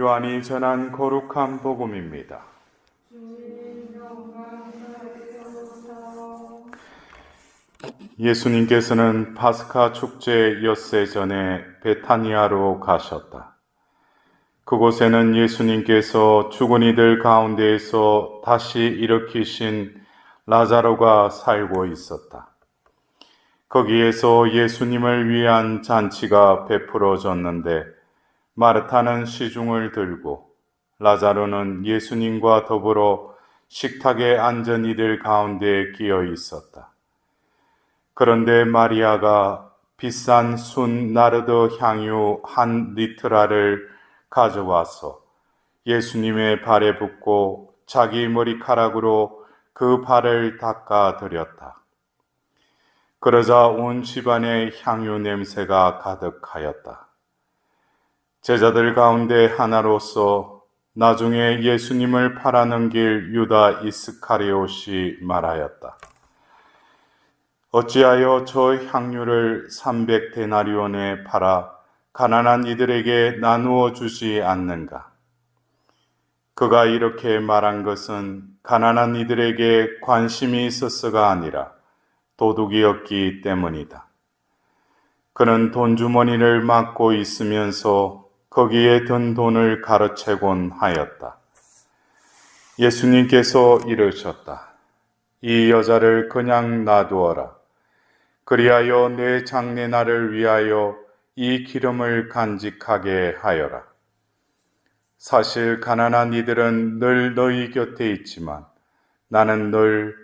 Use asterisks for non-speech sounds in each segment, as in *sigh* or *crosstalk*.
요한이 전한 거룩한 복음입니다. 예수님께서는 파스카 축제 엿새 전에 베타니아로 가셨다. 그곳에는 예수님께서 죽은 이들 가운데에서 다시 일으키신 라자로가 살고 있었다. 거기에서 예수님을 위한 잔치가 베풀어졌는데 마르타는 시중을 들고 라자로는 예수님과 더불어 식탁에 앉은 이들 가운데 끼어 있었다. 그런데 마리아가 비싼 순 나르드 향유 한 리트라를 가져와서 예수님의 발에 붓고 자기 머리카락으로 그 발을 닦아 드렸다. 그러자 온 집안에 향유 냄새가 가득하였다. 제자들 가운데 하나로서 나중에 예수님을 팔아넘길 유다 이스카리옷이 말하였다. 어찌하여 저 향유를 300데나리온에 팔아 가난한 이들에게 나누어 주지 않는가? 그가 이렇게 말한 것은 가난한 이들에게 관심이 있었어가 아니라 도둑이었기 때문이다. 그는 돈 주머니를 막고 있으면서 거기에 든 돈을 가로채곤 하였다. 예수님께서 이르셨다. 이 여자를 그냥 놔두어라. 그리하여 내 장례날을 위하여 이 기름을 간직하게 하여라. 사실 가난한 이들은 늘 너희 곁에 있지만 나는 늘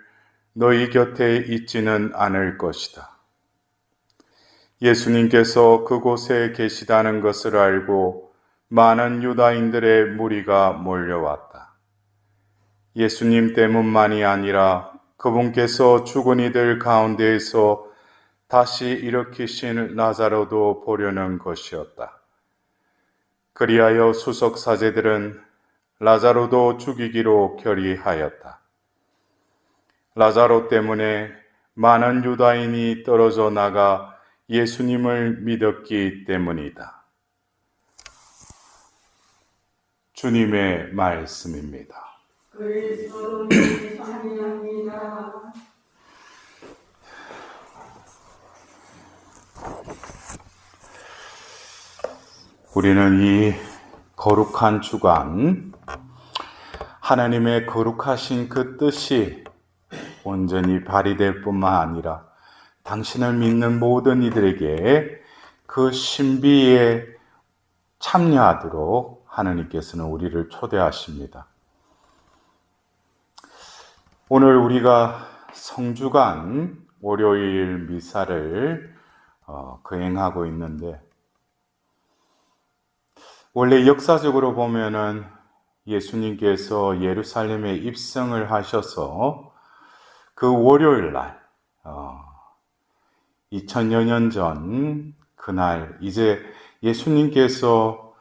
너희 곁에 있지는 않을 것이다. 예수님께서 그곳에 계시다는 것을 알고 많은 유다인들의 무리가 몰려왔다. 예수님 때문만이 아니라 그분께서 죽은 이들 가운데에서 다시 일으키신 나사로도 보려는 것이었다. 그리하여 수석 사제들은 라자로도 죽이기로 결의하였다. 라자로 때문에 많은 유다인이 떨어져 나가 예수님을 믿었기 때문이다. 주님의 말씀입니다. 우리는 이 거룩한 주간, 하나님의 거룩하신 그 뜻이 온전히 발휘될 뿐만 아니라 당신을 믿는 모든 이들에게 그 신비에 참여하도록 하나님께서는 우리를 초대하십니다. 오늘 우리가 성주간 월요일 미사를 어, 거행하고 있는데 원래 역사적으로 보면은 예수님께서 예루살렘에 입성을 하셔서 그 월요일 날, 어, 2000여 년 전 그날 이제 예수님께서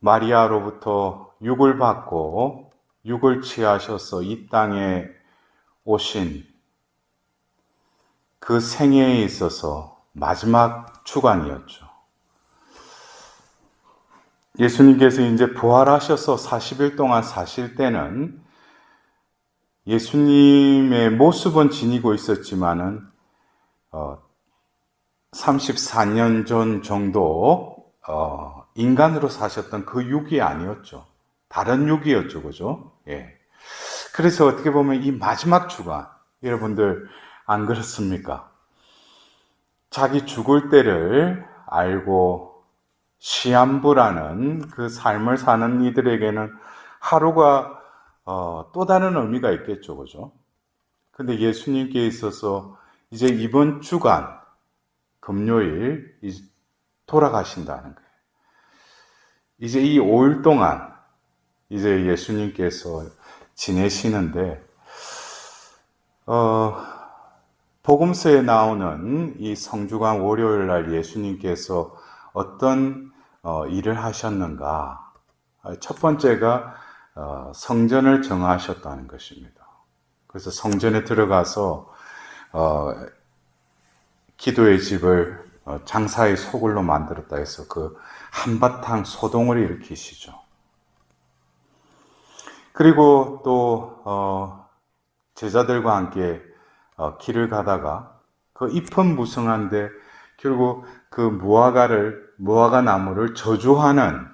마리아로부터 육을 받고 육을 취하셔서 이 땅에 오신 그 생애에 있어서 마지막 주간이었죠. 예수님께서 이제 부활하셔서 40일 동안 사실 때는 예수님의 모습은 지니고 있었지만은 어, 34년 전 정도 어, 인간으로 사셨던 그 육이 아니었죠. 다른 육이었죠, 그죠? 예. 그래서 어떻게 보면 이 마지막 주간 여러분들 안 그렇습니까? 자기 죽을 때를 알고 시한부라는 그 삶을 사는 이들에게는 하루가 어, 또 다른 의미가 있겠죠, 그죠? 근데 예수님께 있어서 이제 이번 주간 금요일 돌아가신다는 거예요. 이제 이 5일 동안 이제 예수님께서 지내시는데 어, 복음서에 나오는 이 성주간 월요일 날 예수님께서 어떤 어, 일을 하셨는가? 첫 번째가 어, 성전을 정하셨다는 것입니다. 그래서 성전에 들어가서 어, 기도의 집을 어, 장사의 소굴로 만들었다 해서 그 한바탕 소동을 일으키시죠. 그리고 또 어, 제자들과 함께 어, 길을 가다가 그 잎은 무성한데 결국 그 무화과를 무화과 나무를 저주하는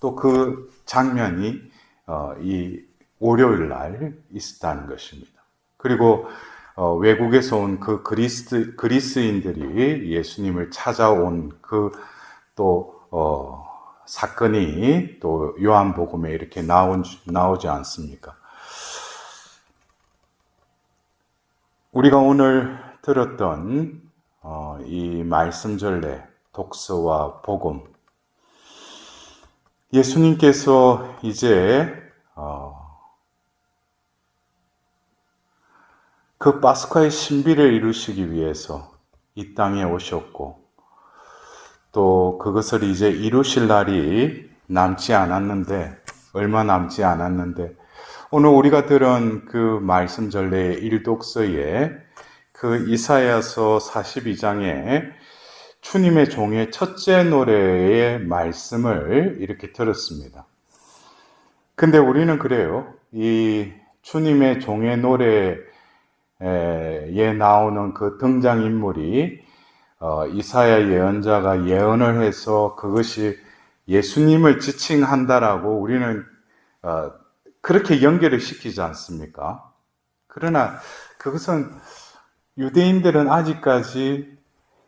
또 그 장면이 어, 이 월요일 날 있었다는 것입니다. 그리고 어, 외국에서 온 그 그리스 그리스인들이 예수님을 찾아온 그또 어, 사건이 또 요한복음에 이렇게 나온 나오지 않습니까? 우리가 오늘 들었던 어, 이 말씀 전례, 독서와 복음, 예수님께서 이제 어, 그 파스카의 신비를 이루시기 위해서 이 땅에 오셨고, 또 그것을 이제 이루실 날이 남지 않았는데, 얼마 남지 않았는데, 오늘 우리가 들은 그 말씀 전례의 일독서에 그 이사야서 42장에 주님의 종의 첫째 노래의 말씀을 이렇게 들었습니다. 근데 우리는 그래요. 이 주님의 종의 노래 에 나오는 그 등장 인물이 어, 이사야 예언자가 예언을 해서 그것이 예수님을 지칭한다라고 우리는 어, 그렇게 연결을 시키지 않습니까? 그러나 그것은 유대인들은 아직까지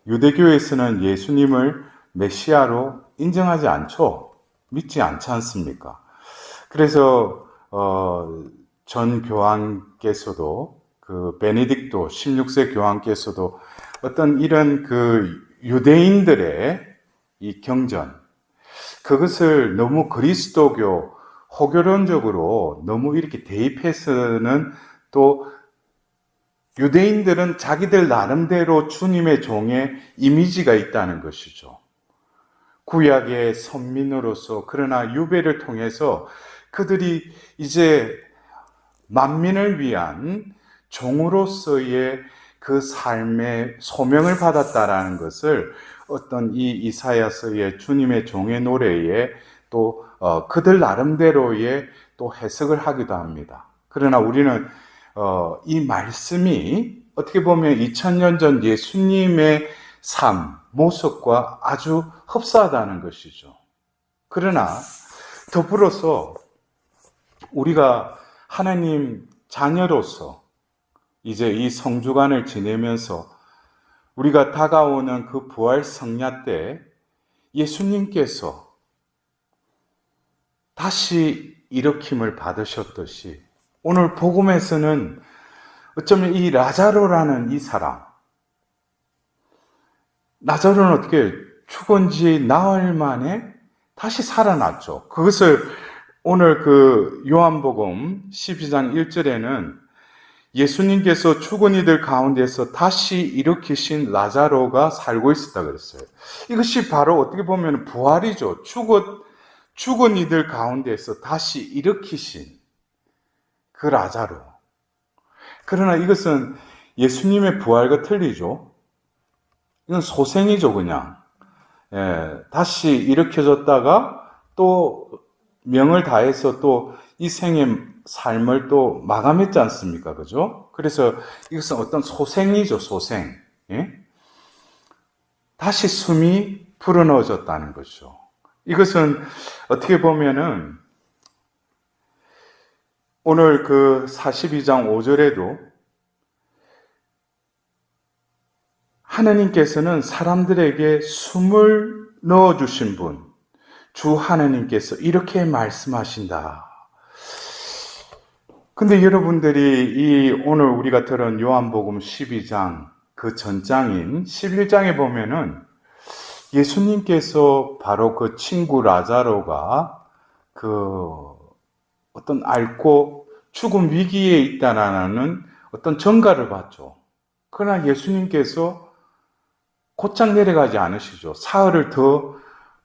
유대교에서는 예수님을 메시아로 인정하지 않죠. 믿지 않지 않습니까? 그래서 어, 전 교황께서도 그 베네딕토 16세 교황께서도 어떤 이런 그 유대인들의 이 경전 그것을 너무 그리스도교 호교론적으로 너무 이렇게 대입해서는 또 유대인들은 자기들 나름대로 주님의 종의 이미지가 있다는 것이죠. 구약의 선민으로서 그러나 유배를 통해서 그들이 이제 만민을 위한 종으로서의 그 삶의 소명을 받았다라는 것을 어떤 이 이사야서의 주님의 종의 노래에 또 어, 그들 나름대로의 또 해석을 하기도 합니다. 그러나 우리는 어, 이 말씀이 어떻게 보면 2000년 전 예수님의 삶, 모습과 아주 흡사하다는 것이죠. 그러나 더불어서 우리가 하나님 자녀로서 이제 이 성주간을 지내면서 우리가 다가오는 그 부활 성야 때 예수님께서 다시 일으킴을 받으셨듯이 오늘 복음에서는 어쩌면 이 라자로라는 이 사람, 라자로는 어떻게 죽은 지 나흘 만에 다시 살아났죠. 그것을 오늘 그 요한복음 12장 1절에는 예수님께서 죽은 이들 가운데서 다시 일으키신 라자로가 살고 있었다 그랬어요. 이것이 바로 어떻게 보면 부활이죠. 죽은, 죽은 이들 가운데서 다시 일으키신 그 라자로. 그러나 이것은 예수님의 부활과 틀리죠. 이건 소생이죠, 그냥. 예, 다시 일으켜졌다가 또 명을 다해서 또 이 생의 삶을 또 마감했지 않습니까? 그죠? 그래서 이것은 어떤 소생이죠, 소생. 예? 다시 숨이 불어넣어졌다는 거죠. 이것은 어떻게 보면은 오늘 그 42장 5절에도 하나님께서는 사람들에게 숨을 넣어주신 분, 주 하나님께서 이렇게 말씀하신다. 근데 여러분들이 이 오늘 우리가 들은 요한복음 12장 그 전장인 11장에 보면은 예수님께서 바로 그 친구 라자로가 그 어떤 앓고 죽음 위기에 있다라는 어떤 전가를 받죠. 그러나 예수님께서 곧장 내려가지 않으시죠. 사흘을 더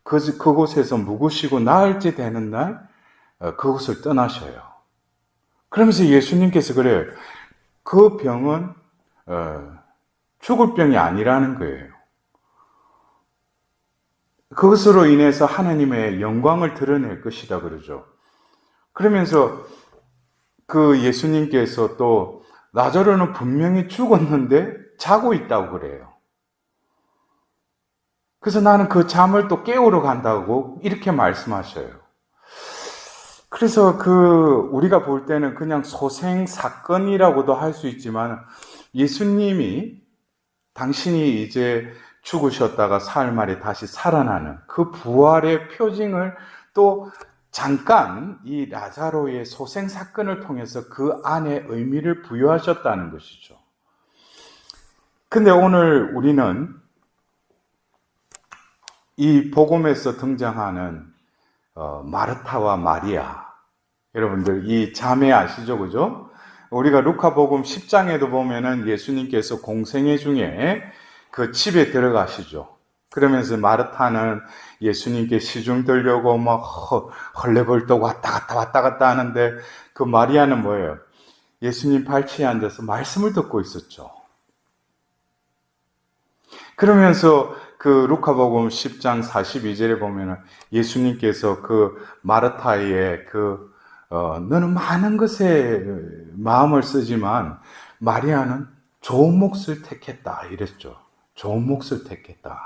그, 그곳에서 묵으시고 나흘째 되는 날 어, 그곳을 떠나셔요. 그러면서 예수님께서 그래요. 그 병은 어, 죽을 병이 아니라는 거예요. 그것으로 인해서 하나님의 영광을 드러낼 것이다 그러죠. 그러면서 그 예수님께서 또 라자로는 분명히 죽었는데 자고 있다고 그래요. 그래서 나는 그 잠을 또 깨우러 간다고 이렇게 말씀하셔요. 그래서 그 우리가 볼 때는 그냥 소생 사건이라고도 할 수 있지만 예수님이 당신이 이제 죽으셨다가 사흘 만에 다시 살아나는 그 부활의 표징을 또 잠깐 이 라자로의 소생 사건을 통해서 그 안에 의미를 부여하셨다는 것이죠. 근데 오늘 우리는 이 복음에서 등장하는 어, 마르타와 마리아 여러분들 이 자매 아시죠, 그죠? 우리가 루카복음 10장에도 보면은 예수님께서 공생애 중에 그 집에 들어가시죠. 그러면서 마르타는 예수님께 시중 들려고 막 허- 헐레벌떡 왔다 갔다 왔다 갔다 하는데 그 마리아는 뭐예요? 예수님 발치에 앉아서 말씀을 듣고 있었죠. 그러면서 그 루카복음 10장 42절에 보면은 예수님께서 그 마르타의 그 어, 너는 많은 것에 마음을 쓰지만 마리아는 좋은 몫을 택했다 이랬죠. 좋은 몫을 택했다.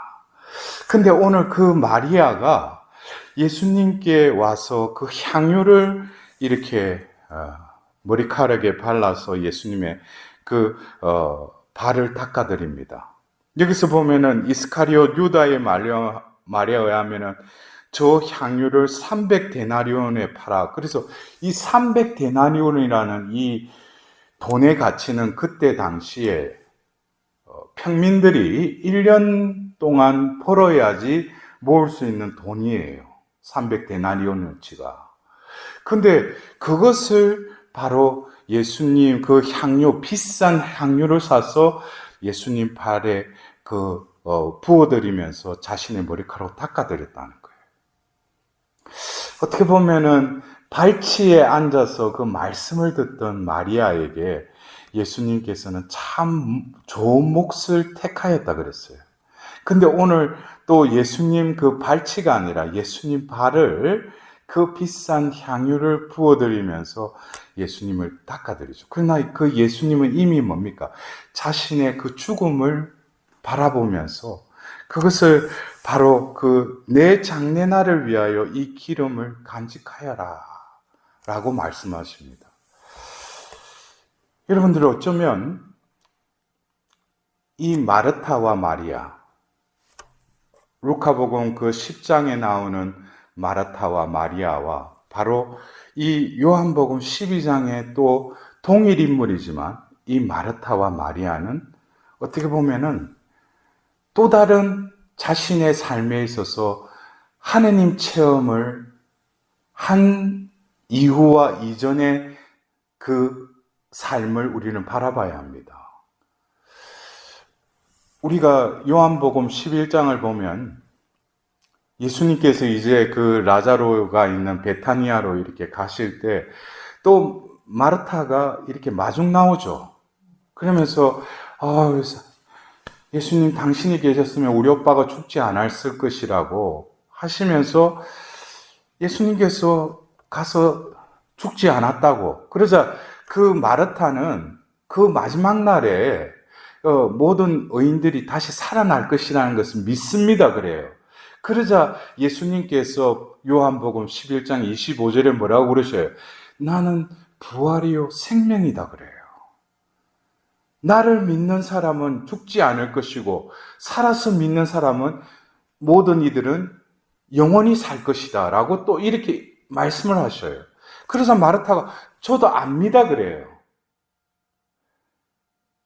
근데 오늘 그 마리아가 예수님께 와서 그 향유를 이렇게 어, 머리카락에 발라서 예수님의 그 어, 발을 닦아드립니다. 여기서 보면은 이스카리오 유다의 마리아, 마리아에 하면은 저 향유를 300데나리온에 팔아. 그래서 이 300데나리온이라는 이 돈의 가치는 그때 당시에 어, 평민들이 1년 동안 벌어야지 모을 수 있는 돈이에요. 300데나리온어치가. 근데 그것을 바로 예수님 그 향유, 비싼 향유를 사서 예수님 발에 그 어, 부어드리면서 자신의 머리카락 닦아드렸다는. 어떻게 보면은 발치에 앉아서 그 말씀을 듣던 마리아에게 예수님께서는 참 좋은 몫을 택하였다 그랬어요. 근데 오늘 또 예수님 그 발치가 아니라 예수님 발을 그 비싼 향유를 부어드리면서 예수님을 닦아드리죠. 그러나 그 예수님은 이미 뭡니까? 자신의 그 죽음을 바라보면서 그것을 바로 그 내 장례날을 위하여 이 기름을 간직하여라 라고 말씀하십니다. 여러분들 어쩌면 이 마르타와 마리아 루카복음 그 10장에 나오는 마르타와 마리아와 바로 이 요한복음 12장에 또 동일 인물이지만 이 마르타와 마리아는 어떻게 보면은 또 다른 자신의 삶에 있어서 하느님 체험을 한 이후와 이전의 그 삶을 우리는 바라봐야 합니다. 우리가 요한복음 11장을 보면 예수님께서 이제 그 라자로가 있는 베타니아로 이렇게 가실 때 또 마르타가 이렇게 마중 나오죠. 그러면서 아, 예수님 당신이 계셨으면 우리 오빠가 죽지 않았을 것이라고 하시면서 예수님께서 가서 죽지 않았다고. 그러자 그 마르타는 그 마지막 날에 어, 모든 의인들이 다시 살아날 것이라는 것을 믿습니다. 그래요. 그러자 예수님께서 요한복음 11장 25절에 뭐라고 그러셔요? 나는 부활이요 생명이다 그래요. 나를 믿는 사람은 죽지 않을 것이고 살아서 믿는 사람은 모든 이들은 영원히 살 것이다 라고 또 이렇게 말씀을 하셔요. 그래서 마르타가 저도 압니다 그래요.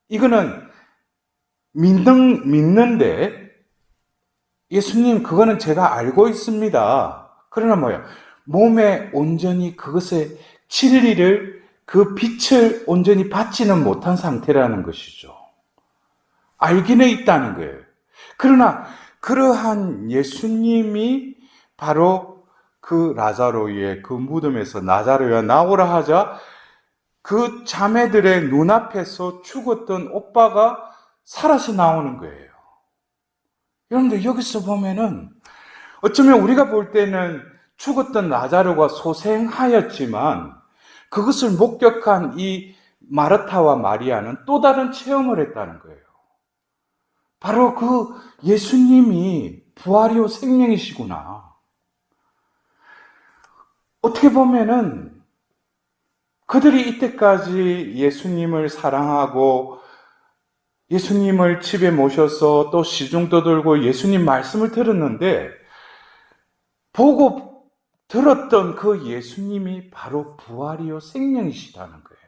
이거는 믿는, 믿는데 예수님 그거는 제가 알고 있습니다. 그러나 뭐야? 몸에 온전히 그것의 진리를 그 빛을 온전히 받지는 못한 상태라는 것이죠. 알기는 있다는 거예요. 그러나 그러한 예수님이 바로 그 라자로의 그 무덤에서 나자로야 나오라 하자 그 자매들의 눈앞에서 죽었던 오빠가 살아서 나오는 거예요. 여러분들 여기서 보면은 어쩌면 우리가 볼 때는 죽었던 라자로가 소생하였지만 그것을 목격한 이 마르타와 마리아는 또 다른 체험을 했다는 거예요. 바로 그 예수님이 부활이요 생명이시구나. 어떻게 보면은 그들이 이때까지 예수님을 사랑하고 예수님을 집에 모셔서 또 시중도 들고 예수님 말씀을 들었는데 보고 들었던 그 예수님이 바로 부활이요 생명이시다는 거예요.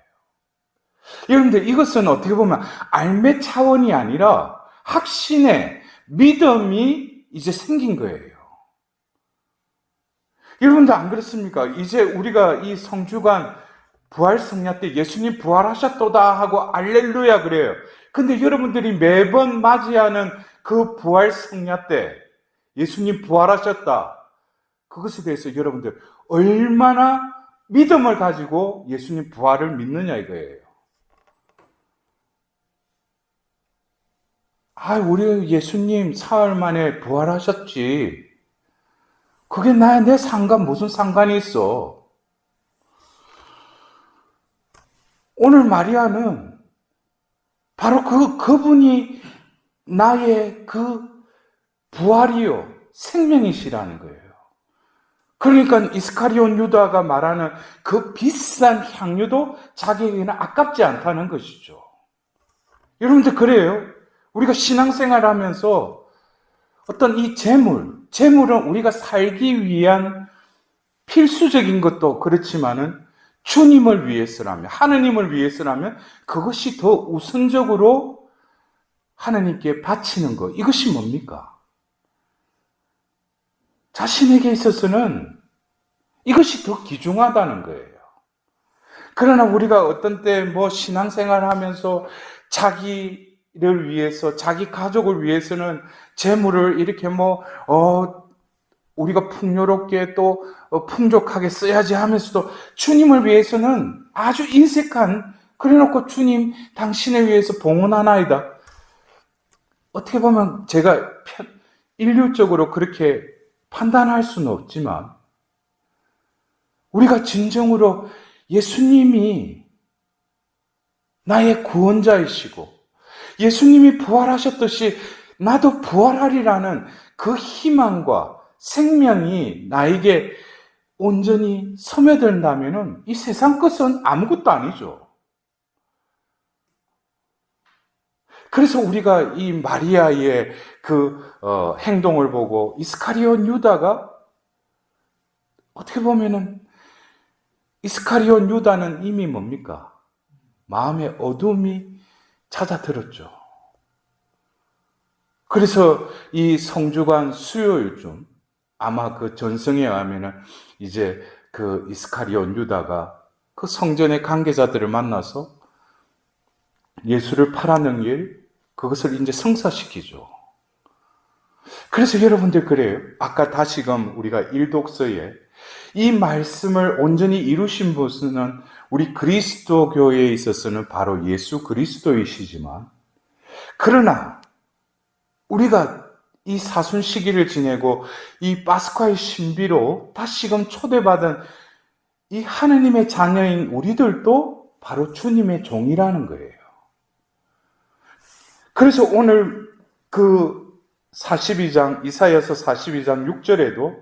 여러분들 이것은 어떻게 보면 알매 차원이 아니라 확신의 믿음이 이제 생긴 거예요. 여러분들 안 그렇습니까? 이제 우리가 이 성주간 부활 성야 때 예수님 부활하셨도다 하고 알렐루야 그래요. 근데 여러분들이 매번 맞이하는 그 부활 성야 때 예수님 부활하셨다. 그것에 대해서 여러분들 얼마나 믿음을 가지고 예수님 부활을 믿느냐 이거예요. 아, 우리 예수님 사흘 만에 부활하셨지. 그게 나의 내 상관 무슨 상관이 있어? 오늘 마리아는 바로 그 그분이 나의 그 부활이요 생명이시라는 거예요. 그러니까 이스카리온 유다가 말하는 그 비싼 향유도 자기에게는 아깝지 않다는 것이죠. 여러분들 그래요. 우리가 신앙생활 하면서 어떤 이 재물, 재물은 우리가 살기 위한 필수적인 것도 그렇지만은 주님을 위해서라면, 하느님을 위해서라면 그것이 더 우선적으로 하느님께 바치는 것. 이것이 뭡니까? 자신에게 있어서는 이것이 더 귀중하다는 거예요. 그러나 우리가 어떤 때 뭐 신앙생활 하면서 자기를 위해서, 자기 가족을 위해서는 재물을 이렇게 뭐, 어, 우리가 풍요롭게 또 어, 풍족하게 써야지 하면서도 주님을 위해서는 아주 인색한, 그래 놓고 주님, 당신을 위해서 봉헌하나이다. 어떻게 보면 제가 편- 인류적으로 그렇게 판단할 수는 없지만, 우리가 진정으로 예수님이 나의 구원자이시고, 예수님이 부활하셨듯이 나도 부활하리라는 그 희망과 생명이 나에게 온전히 스며든다면 이 세상 것은 아무것도 아니죠. 그래서 우리가 이 마리아의 그 어, 행동을 보고 이스카리온 유다가 어떻게 보면은 이스카리온 유다는 이미 뭡니까? 마음의 어둠이 찾아들었죠. 그래서 이 성주간 수요일쯤 아마 그 전성에 의하면은 이제 그 이스카리온 유다가 그 성전의 관계자들을 만나서 예수를 팔아는 일, 그것을 이제 성사시키죠. 그래서 여러분들 그래요. 아까 다시금 우리가 일독서에 이 말씀을 온전히 이루신 분은 우리 그리스도 교회에 있어서는 바로 예수 그리스도이시지만, 그러나 우리가 이 사순 시기를 지내고 이 파스카의 신비로 다시금 초대받은 이 하느님의 자녀인 우리들도 바로 주님의 종이라는 거예요. 그래서 오늘 그 42장, 이사야서 42장 6절에도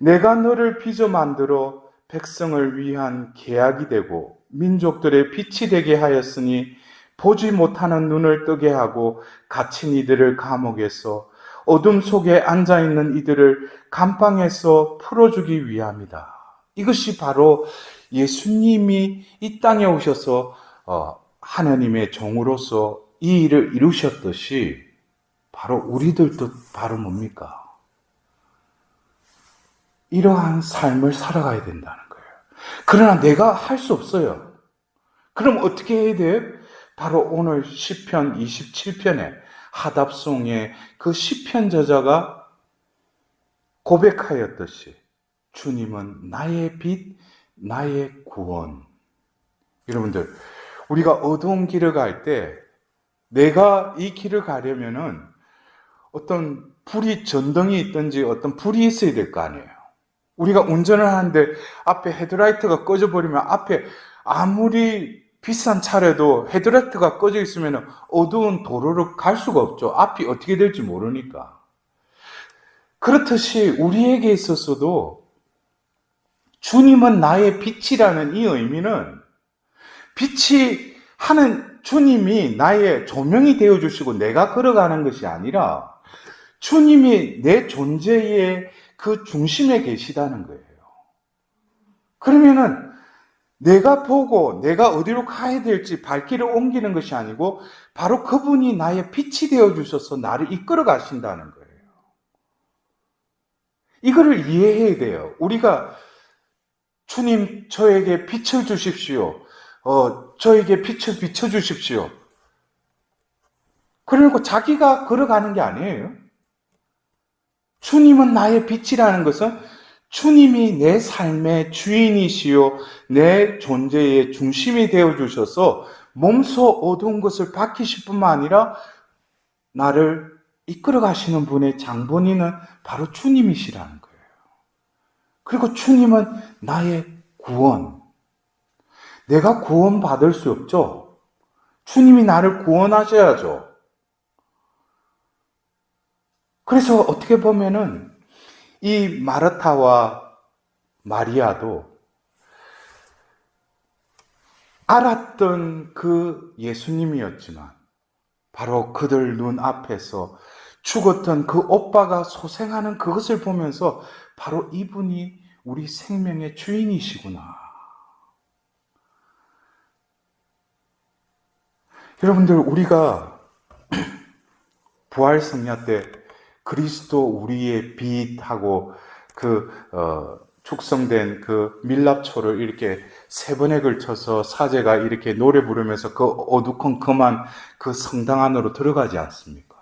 내가 너를 빚어 만들어 백성을 위한 계약이 되고 민족들의 빛이 되게 하였으니 보지 못하는 눈을 뜨게 하고 갇힌 이들을 감옥에서 어둠 속에 앉아 있는 이들을 감방에서 풀어주기 위함이다. 이것이 바로 예수님이 이 땅에 오셔서 어, 하나님의 종으로서 이 일을 이루셨듯이 바로 우리들도 바로 뭡니까? 이러한 삶을 살아가야 된다는 거예요. 그러나 내가 할 수 없어요. 그럼 어떻게 해야 돼요? 바로 오늘 시편 27편에 하답송의 그 시편 저자가 고백하였듯이 주님은 나의 빛, 나의 구원. 여러분들, 우리가 어두운 길을 갈 때 내가 이 길을 가려면은 어떤 불이 전등이 있든지 어떤 불이 있어야 될 거 아니에요. 우리가 운전을 하는데 앞에 헤드라이트가 꺼져 버리면 앞에 아무리 비싼 차라도 헤드라이트가 꺼져 있으면 어두운 도로를 갈 수가 없죠. 앞이 어떻게 될지 모르니까. 그렇듯이 우리에게 있어서도 주님은 나의 빛이라는 이 의미는 빛이 하는 주님이 나의 조명이 되어 주시고 내가 걸어가는 것이 아니라 주님이 내 존재의 그 중심에 계시다는 거예요. 그러면은 내가 보고 내가 어디로 가야 될지 발길을 옮기는 것이 아니고 바로 그분이 나의 빛이 되어 주셔서 나를 이끌어 가신다는 거예요. 이거를 이해해야 돼요. 우리가 주님 저에게 빛을 주십시오. 어, 저에게 빛을 비춰 주십시오. 그리고 자기가 걸어가는 게 아니에요. 주님은 나의 빛이라는 것은 주님이 내 삶의 주인이시요, 내 존재의 중심이 되어 주셔서 몸소 어두운 것을 밝히실 뿐만 아니라 나를 이끌어 가시는 분의 장본인은 바로 주님이시라는 거예요. 그리고 주님은 나의 구원. 내가 구원받을 수 없죠. 주님이 나를 구원하셔야죠. 그래서 어떻게 보면은 이 마르타와 마리아도 알았던 그 예수님이었지만 바로 그들 눈 앞에서 죽었던 그 오빠가 소생하는 그것을 보면서 바로 이분이 우리 생명의 주인이시구나. 여러분들, 우리가 *clears throat* 부활 성야 때 그리스도 우리의 빛하고 그, 어, 축성된 그 밀랍초를 이렇게 세 번에 걸쳐서 사제가 이렇게 노래 부르면서 그 어두컴컴한 그 성당 안으로 들어가지 않습니까?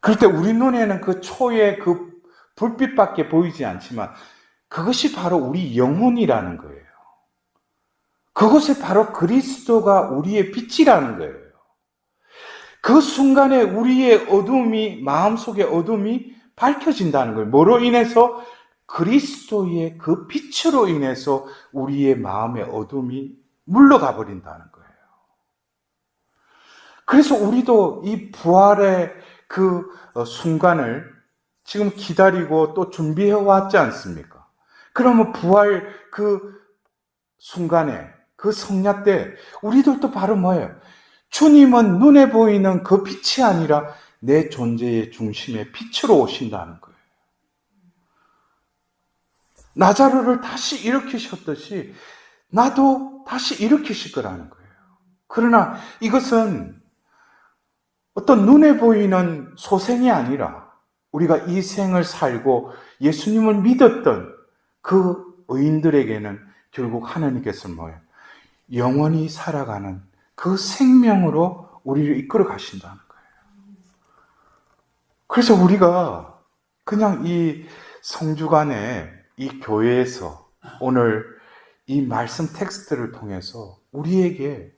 그럴 때 우리 눈에는 그 초의 그 불빛밖에 보이지 않지만 그것이 바로 우리 영혼이라는 거예요. 그것이 바로 그리스도가 우리의 빛이라는 거예요. 그 순간에 우리의 어둠이, 마음속의 어둠이 밝혀진다는 거예요. 뭐로 인해서? 그리스도의 그 빛으로 인해서 우리의 마음의 어둠이 물러가 버린다는 거예요. 그래서 우리도 이 부활의 그 어, 순간을 지금 기다리고 또 준비해 왔지 않습니까? 그러면 부활 그 순간에 그 성야 때 우리들도 바로 뭐예요? 주님은 눈에 보이는 그 빛이 아니라 내 존재의 중심에 빛으로 오신다는 거예요. 나자로를 다시 일으키셨듯이 나도 다시 일으키실 거라는 거예요. 그러나 이것은 어떤 눈에 보이는 소생이 아니라 우리가 이 생을 살고 예수님을 믿었던 그 의인들에게는 결국 하나님께서 뭐예요? 영원히 살아가는 그 생명으로 우리를 이끌어 가신다는 거예요. 그래서 우리가 그냥 이 성주간에 이 교회에서 오늘 이 말씀 텍스트를 통해서 우리에게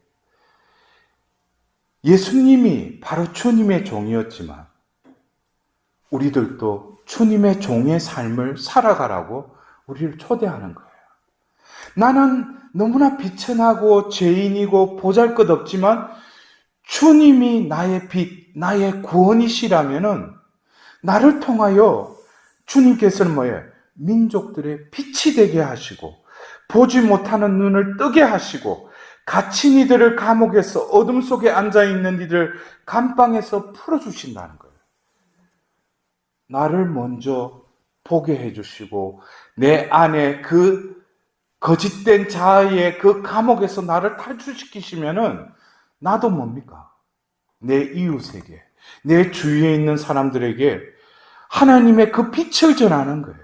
예수님이 바로 주님의 종이었지만 우리들도 주님의 종의 삶을 살아가라고 우리를 초대하는 거예요. 나는 너무나 비천하고 죄인이고 보잘 것 없지만 주님이 나의 빛, 나의 구원이시라면은 나를 통하여 주님께서는 뭐예요? 민족들의 빛이 되게 하시고 보지 못하는 눈을 뜨게 하시고 갇힌 이들을 감옥에서 어둠 속에 앉아 있는 이들 감방에서 풀어 주신다는 거예요. 나를 먼저 보게 해 주시고 내 안에 그 거짓된 자아의 그 감옥에서 나를 탈출시키시면은 나도 뭡니까? 내 이웃에게, 내 주위에 있는 사람들에게 하나님의 그 빛을 전하는 거예요.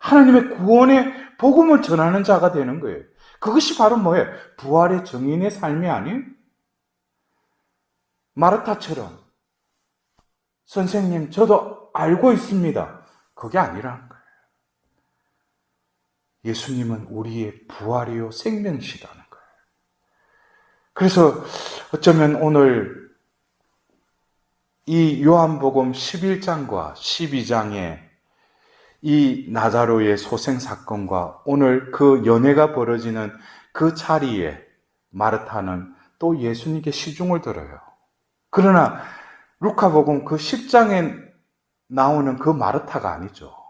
하나님의 구원의 복음을 전하는 자가 되는 거예요. 그것이 바로 뭐예요? 부활의 정인의 삶이 아닌 마르타처럼 선생님 저도 알고 있습니다. 그게 아니라는 거 예수님은 우리의 부활이요 생명이시다는 거예요. 그래서 어쩌면 오늘 이 요한복음 11장과 12장에 이 나자로의 소생 사건과 오늘 그 연애가 벌어지는 그 자리에 마르타는 또 예수님께 시중을 들어요. 그러나 루카복음 그 10장에 나오는 그 마르타가 아니죠.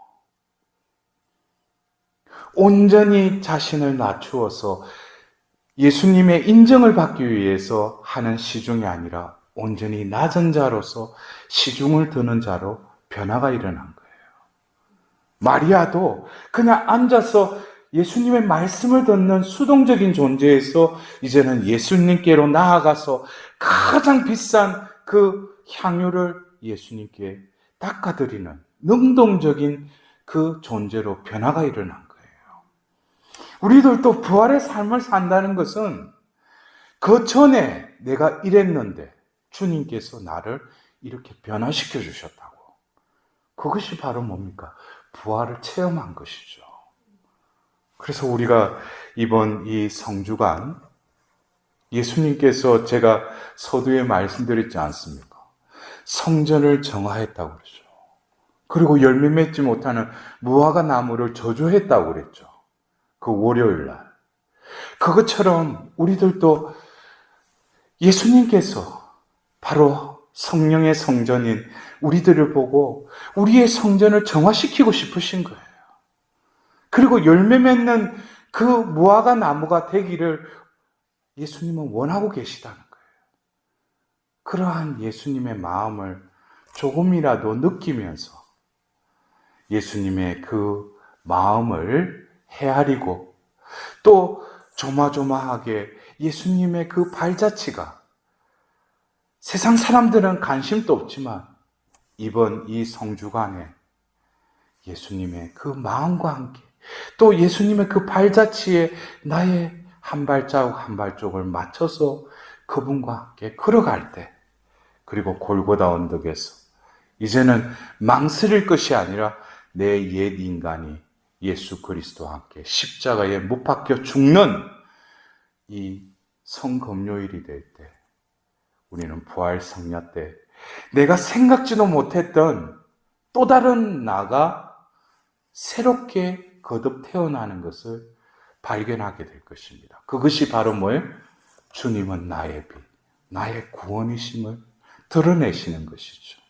온전히 자신을 낮추어서 예수님의 인정을 받기 위해서 하는 시중이 아니라 온전히 낮은 자로서 시중을 드는 자로 변화가 일어난 거예요. 마리아도 그냥 앉아서 예수님의 말씀을 듣는 수동적인 존재에서 이제는 예수님께로 나아가서 가장 비싼 그 향유를 예수님께 닦아드리는 능동적인 그 존재로 변화가 일어난 거예요. 우리들도 부활의 삶을 산다는 것은 그 전에 내가 이랬는데 주님께서 나를 이렇게 변화시켜 주셨다고. 그것이 바로 뭡니까? 부활을 체험한 것이죠. 그래서 우리가 이번 이 성주간 예수님께서 제가 서두에 말씀드렸지 않습니까? 성전을 정화했다고 그러죠. 그리고 열매 맺지 못하는 무화과 나무를 저주했다고 그랬죠. 그 월요일 날. 그것처럼 우리들도 예수님께서 바로 성령의 성전인 우리들을 보고 우리의 성전을 정화시키고 싶으신 거예요. 그리고 열매 맺는 그 무화과 나무가 되기를 예수님은 원하고 계시다는 거예요. 그러한 예수님의 마음을 조금이라도 느끼면서 예수님의 그 마음을 헤아리고 또 조마조마하게 예수님의 그 발자취가 세상 사람들은 관심도 없지만 이번 이 성주간에 예수님의 그 마음과 함께 또 예수님의 그 발자취에 나의 한 발자국 한 발자국을 맞춰서 그분과 함께 걸어갈 때 그리고 골고다 언덕에서 이제는 망설일 것이 아니라 내 옛 인간이 예수 그리스도와 함께 십자가에 못 박혀 죽는 이 성금요일이 될 때 우리는 부활 성야 때 내가 생각지도 못했던 또 다른 나가 새롭게 거듭 태어나는 것을 발견하게 될 것입니다. 그것이 바로 뭐예요? 주님은 나의 빛, 나의 구원이심을 드러내시는 것이죠.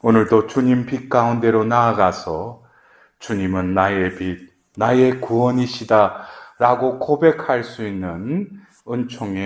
오늘도 주님 빛 가운데로 나아가서 주님은 나의 빛, 나의 구원이시다 라고 고백할 수 있는 은총의